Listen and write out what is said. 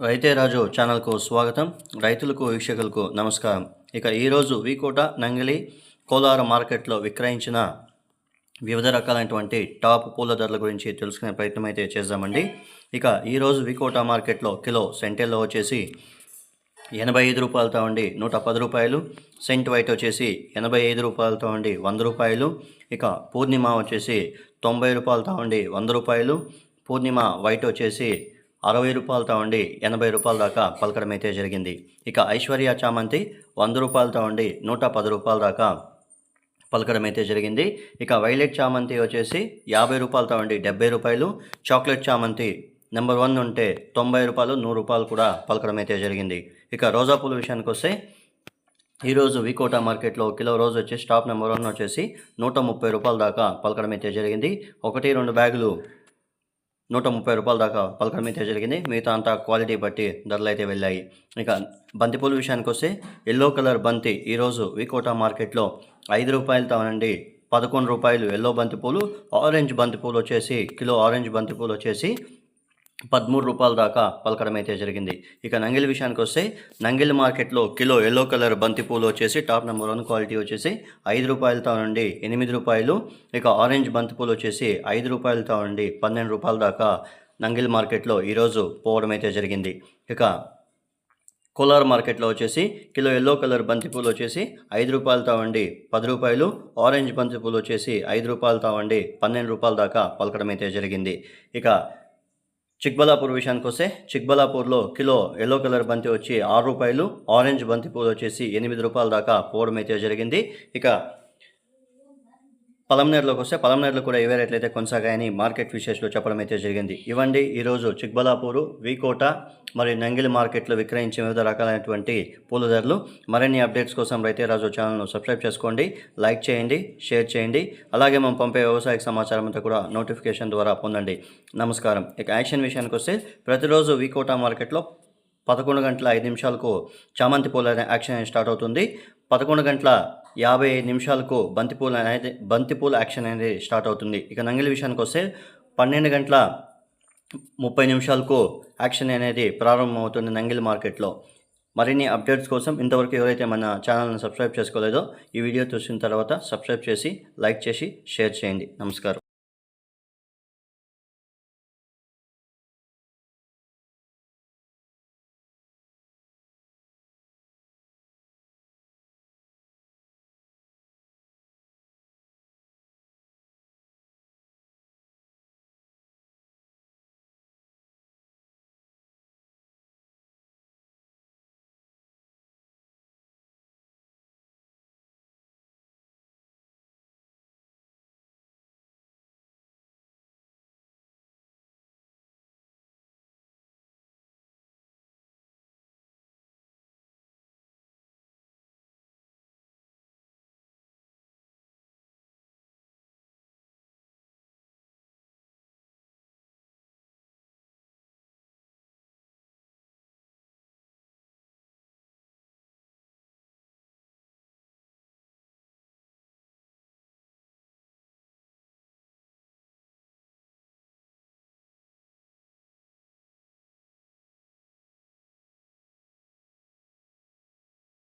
రైతే రాజు ఛానల్కు స్వాగతం. రైతులకు వీక్షకులకు నమస్కారం. ఇక ఈరోజు వీకోట నంగిలి కోలార మార్కెట్లో విక్రయించిన వివిధ రకాలైనటువంటి టాప్ పూల ధరల గురించి తెలుసుకునే ప్రయత్నం అయితే చేద్దామండి. ఇక ఈరోజు వికోట మార్కెట్లో కిలో సెంటెల్లో వచ్చేసి ఎనభై ఐదు రూపాయలతో ఉండి నూట పది రూపాయలు. సెంట్ వైట్ వచ్చేసి ఎనభై ఐదు రూపాయలతో ఉండి వంద రూపాయలు. ఇక పూర్ణిమ వచ్చేసి తొంభై రూపాయలతో ఉండి వంద రూపాయలు. పూర్ణిమ వైట్ వచ్చేసి అరవై రూపాయలతో ఉండి ఎనభై రూపాయల దాకా పలకడం అయితే జరిగింది. ఇక ఐశ్వర్య చామంతి వంద రూపాయలతో ఉండి నూట పది రూపాయల దాకా పలకడం అయితే జరిగింది. ఇక వైలెట్ చామంతి వచ్చేసి యాభై రూపాయలతో ఉండి డెబ్బై రూపాయలు. చాక్లెట్ చామంతి నెంబర్ వన్ ఉంటే తొంభై రూపాయలు నూరు రూపాయలు కూడా పలకడం అయితే జరిగింది. ఇక రోజా పూల విషయానికి వస్తే ఈరోజు వికోట మార్కెట్లో కిలో రోజు వచ్చి స్టాప్ నెంబర్ వన్ వచ్చేసి నూట ముప్పై రూపాయల దాకా పలకడం అయితే జరిగింది. ఒకటి రెండు బ్యాగులు నూట ముప్పై రూపాయల దాకా పలకడం అయితే జరిగింది. మిగతా అంతా క్వాలిటీ బట్టి ధరలు అయితే వెళ్ళాయి. ఇక బంతిపూల విషయానికి వస్తే ఎల్లో కలర్ బంతి ఈరోజు వికోటా మార్కెట్లో ఐదు రూపాయలతో నుండి పదకొండు రూపాయలు ఎల్లో బంతిపూలు ఆరెంజ్ బంతిపూలు వచ్చేసి కిలో ఆరెంజ్ బంతిపూలు వచ్చేసి పదమూడు రూపాయల దాకా పలకడం అయితే జరిగింది. ఇక నంగిలి విషయానికి వస్తే నంగిలి మార్కెట్లో కిలో ఎల్లో కలర్ బంతిపూలు వచ్చేసి టాప్ నెంబర్ వన్ క్వాలిటీ వచ్చేసి ఐదు రూపాయలతో నుండి ఎనిమిది రూపాయలు. ఇక ఆరెంజ్ బంతిపూలు వచ్చేసి ఐదు రూపాయలతో నుండి పన్నెండు రూపాయల దాకా నంగిలి మార్కెట్లో ఈరోజు పోవడం అయితే జరిగింది. ఇక కోలార్ మార్కెట్లో వచ్చేసి కిలో ఎల్లో కలర్ బంతిపూలు వచ్చేసి ఐదు రూపాయలతో వండి పది రూపాయలు. ఆరెంజ్ బంతిపూలు వచ్చేసి ఐదు రూపాయలతో వండి పన్నెండు రూపాయల దాకా పలకడం అయితే జరిగింది. ఇక చిక్బలాపూర్ విషయానికి వస్తే చిక్బలాపూర్లో కిలో ఎల్లో కలర్ బంతి వచ్చి ఆరు రూపాయలు ఆరెంజ్ బంతి పూలు వచ్చేసి ఎనిమిది రూపాయల దాకా పోవడం అయితే జరిగింది. ఇక పలంనేరులోకి వస్తే పలంనేరులో కూడా ఇవే రేట్లయితే కొనసాగాయని మార్కెట్ విశేషాలు చెప్పడం అయితే జరిగింది. ఇవ్వండి ఈరోజు చిక్బలాపూరు వీకోట మరియు నంగిలి మార్కెట్లో విక్రయించే వివిధ రకాలైనటువంటి పూల ధరలు. మరిన్ని అప్డేట్స్ కోసం రైతే రాజు ఛానల్ను సబ్స్క్రైబ్ చేసుకోండి లైక్ చేయండి షేర్ చేయండి. అలాగే మనం పంపే వ్యవసాయ సమాచారం అంతా కూడా నోటిఫికేషన్ ద్వారా పొందండి. నమస్కారం. ఇక యాక్షన్ విషయానికి వస్తే ప్రతిరోజు వీకోట మార్కెట్లో పదకొండు గంటల ఐదు నిమిషాలకు చామంతి పూల యాక్షన్ స్టార్ట్ అవుతుంది. పదకొండు గంటల యాభై ఐదు నిమిషాలకు బంతిపూల అనేది బంతిపూల యాక్షన్ అనేది స్టార్ట్ అవుతుంది. ఇక నంగిలి విషయానికి వస్తే పన్నెండు గంటల ముప్పై నిమిషాలకు యాక్షన్ అనేది ప్రారంభమవుతుంది నంగిలి మార్కెట్లో. మరిన్ని అప్డేట్స్ కోసం ఇంతవరకు ఎవరైతే మన ఛానల్ని సబ్స్క్రైబ్ చేసుకోలేదో ఈ వీడియో చూసిన తర్వాత సబ్స్క్రైబ్ చేసి లైక్ చేసి షేర్ చేయండి. నమస్కారం.